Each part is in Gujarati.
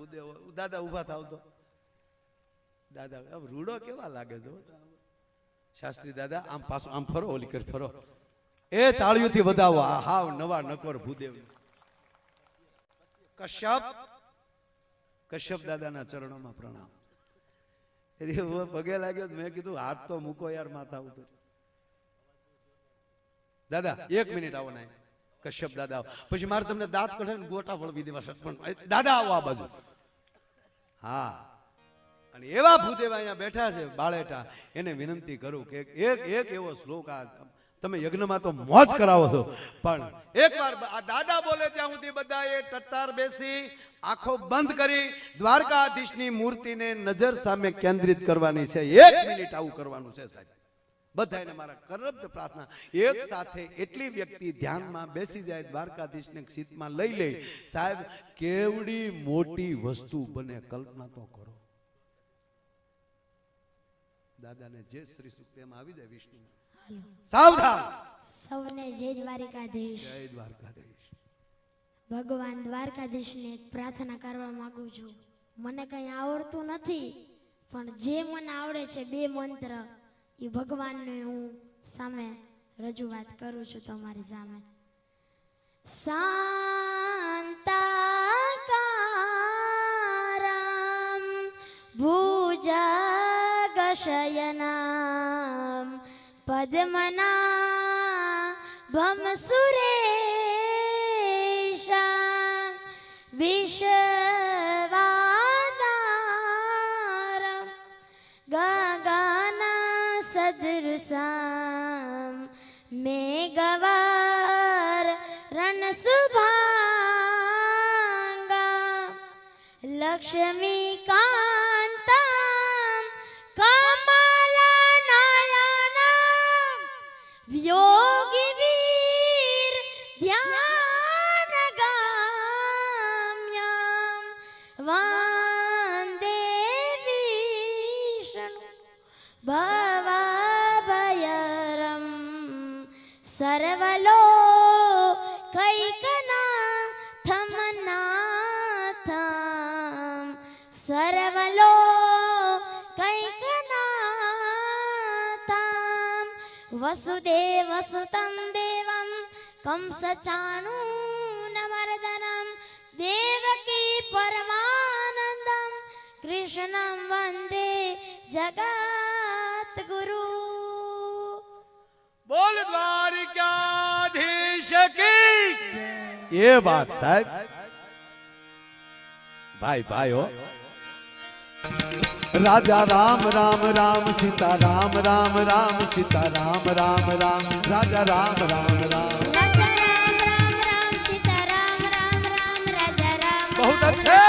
ભૂદેવ દાદા ઊભા થાવ તો. દાદા, આમ રૂડો કેવા લાગે છે શાસ્ત્રી દાદા, આમ પાછું આમ ફરો, ઓલી કર ફરો. એ તાળીઓથી વધાવો. આ હાવ નવા નકોર ભૂદેવ કશ્યપ. કશ્યપ દાદાના ચરણોમાં પ્રણામ. એટલે પગે લાગ્યો મેં કીધું, હાથ તો મૂકો યાર, માથા ઉતર દાદા, એક મિનિટ આવો ને કશ્યપ દાદા. પછી મારે તમને દાંત કઢે ને ગોટા વળવી દેવા પણ દાદા આવો આ બાજુ. હા. અને એવા ભૂદેવા અહીંયા બેઠા છે, બાળેટા. એને વિનંતી કરું કે એક એક એવો શ્લોક આ તમે યજ્ઞમાં તો મોજ કરાવો છો. પણ એકવાર આ દાદા બોલે ત્યાં સુધી બધા એ ટટ્ટાર બેસી, આંખો બંધ કરી, દ્વારકાધીશની મૂર્તિને નજર સામે કેન્દ્રિત કરવાની છે. એક મિનિટ આવું કરવાનું છે સાહેબ. બધાને મારા કરપ્ત પ્રાર્થના. એક સાથે એટલી વ્યક્તિ ધ્યાનમાં બેસી જાય દ્વારકાધીશને સીતમાં લઈ લે. સાહેબ કેવડી મોટી વસ્તુ બને કલ્પના તો કરો. દાદાને જે શ્રી સુક્ત એમાં આવી જાય વિષ્ણુ. સાવધાન! સૌને જય દ્વારકાધીશ. જય દ્વારકાધીશ. ભગવાન દ્વારકાધીશને પ્રાર્થના કરવા માંગુ છું. મને કંઈ આવડતું નથી પણ જે મને આવડે છે બે મંત્ર એ ભગવાનને હું સામે રજૂઆત કરું છું તમારી સામે. શાંતાકારમ ભુજગશયનામ પદ્મના ભમ સદૃશામ મેઘવાર રણસુભાંગા લક્ષ્મીકાંતમ सर्वलो कैकनाथमनाथं सर्वलो कैकनाथं वसुदेवसुतं देवं कंसचाणूनमर्दनं। देवकी परमानन्दं कृष्णं वन्दे जगात् गुरु દ્વારિકાધીશ કી એ વાત સાહેબ ભાઈ ભાઈ હો રાજા રામ રામ રામ સીતા રામ રામ રામ સીતા રામ રામ રામ રાજા રામ રામ રામ રાજા રામ રામ રામ સીતા રામ રામ રામ રાજા રામ बहुत अच्छे।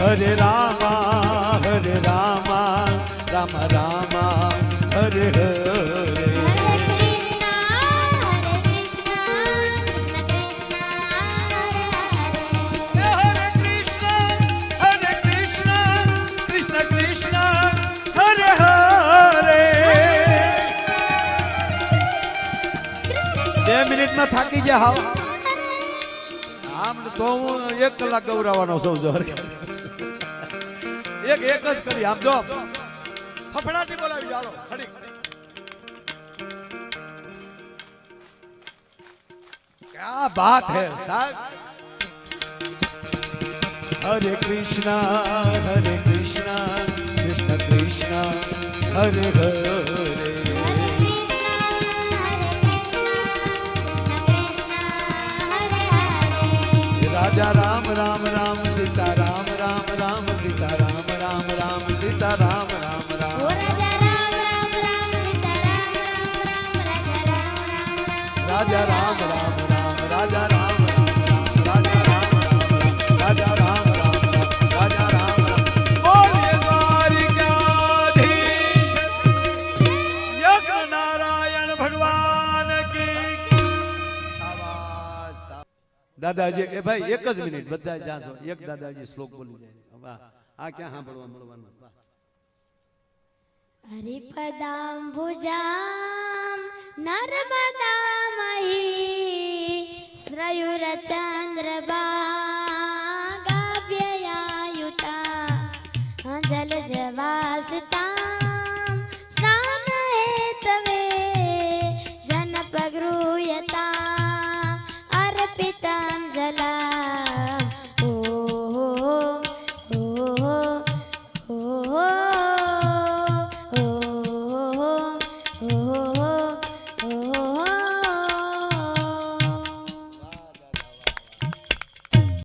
હરે રામા હરે રામા રામ રામા હરે હરે મિનિટમાં થાકી જાય હાવ આમ તો હું એક કલાક ગૌરાવાનો સૌ જોર એક એક જ કરી આમ જો ફફડાટી બોલાવી ચાલો ખડી क्या बात है साहब हरे कृष्णा हरे कृष्णा कृष्ण कृष्णा हरे हरे હરે કૃષ્ણ હરે કૃષ્ણ કૃષ્ણ કૃષ્ણ હરે હરે राजा राम राम राम सीता राम राम राम सीता રાજા રામ રામ રામ રાજા રામ રામ રામ રાજા રામ રાજા રામ રાજા રામ દાદાજી કે ભાઈ એક જ મિનિટ બધા જાજો એક દાદાજી શ્લોક બોલી જાય આ ક્યાં સાંભળવા મળવાનું हरिपदाम्बुजां नर्मदामयी श्रयुरचन्द्रबा